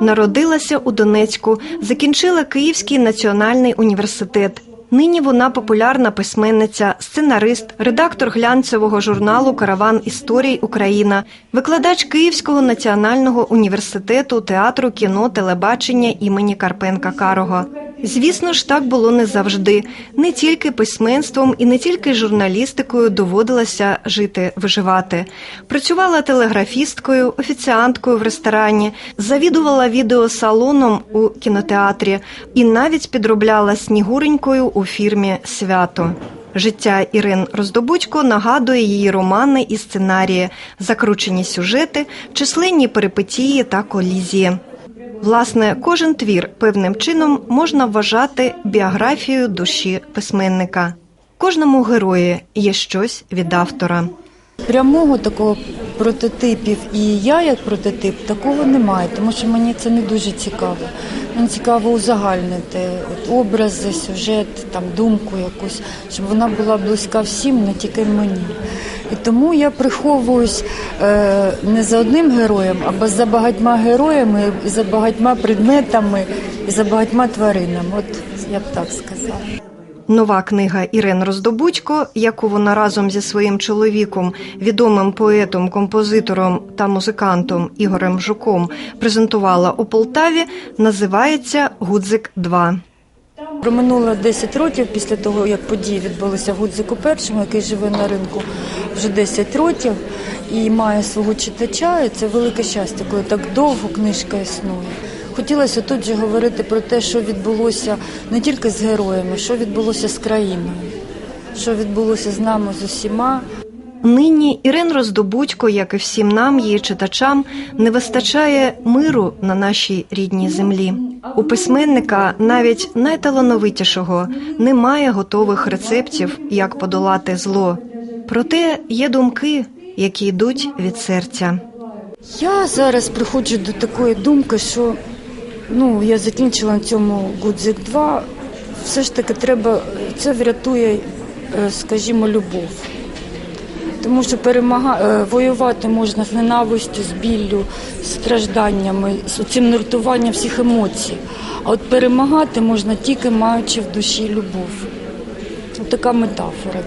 Народилася у Донецьку, закінчила Київський національний університет. Нині вона популярна письменниця, сценарист, редактор глянцевого журналу Караван історій Україна, викладач Київського національного університету театру кіно телебачення імені Карпенка Карого. Звісно ж, так було не завжди. Не тільки письменством і не тільки журналістикою доводилося жити, виживати. Працювала телеграфісткою, офіціанткою в ресторані, завідувала відеосалоном у кінотеатрі і навіть підробляла снігуренькою у фірмі Свято. Життя Ірин Роздобудько нагадує її романи і сценарії, закручені сюжети, численні перипетії та колізії. Власне, кожен твір певним чином можна вважати біографією душі письменника. Кожному герої є щось від автора. Прямого такого прототипів і я як прототип такого немає, тому що мені це не дуже цікаво. Мені цікаво узагальнити от образи, сюжет, там думку якусь, щоб вона була близька всім, не тільки мені. І тому я приховуюсь е, не за одним героєм, а за багатьма героями, і за багатьма предметами, і за багатьма тваринами. От я б так сказала. Нова книга Ірин Роздобудько, яку вона разом зі своїм чоловіком, відомим поетом, композитором та музикантом Ігорем Жуком, презентувала у Полтаві, називається Гудзик 2 Проминуло 10 років після того, як події відбулися в Гудзику першому, який живе на ринку вже 10 років і має свого читача. І це велике щастя, коли так довго книжка існує. Хотілося тут же говорити про те, що відбулося не тільки з героями, що відбулося з країною, що відбулося з нами з усіма. Нині Ірин Роздобудько, як і всім нам, її читачам, не вистачає миру на нашій рідній землі. У письменника, навіть найталановитішого, немає готових рецептів, як подолати зло. Проте є думки, які йдуть від серця. Я зараз приходжу до такої думки, що ну, я закінчила на цьому Гудзик 2. Все ж таки треба, це врятує, е, скажімо, любов. Тому що перемага... е, воювати можна з ненавистю, з біллю, з стражданнями, з цим нуртуванням всіх емоцій. А от перемагати можна тільки маючи в душі любов. От така метафора.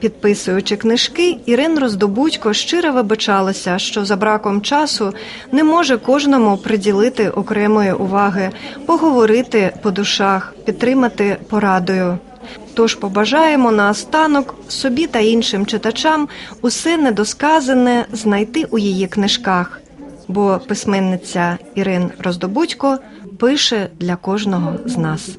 Підписуючи книжки, Ірин Роздобудько щиро вибачалася, що за браком часу не може кожному приділити окремої уваги, поговорити по душах, підтримати порадою. Тож побажаємо наостанок собі та іншим читачам усе недосказане знайти у її книжках, бо письменниця Ірин Роздобудько пише для кожного з нас.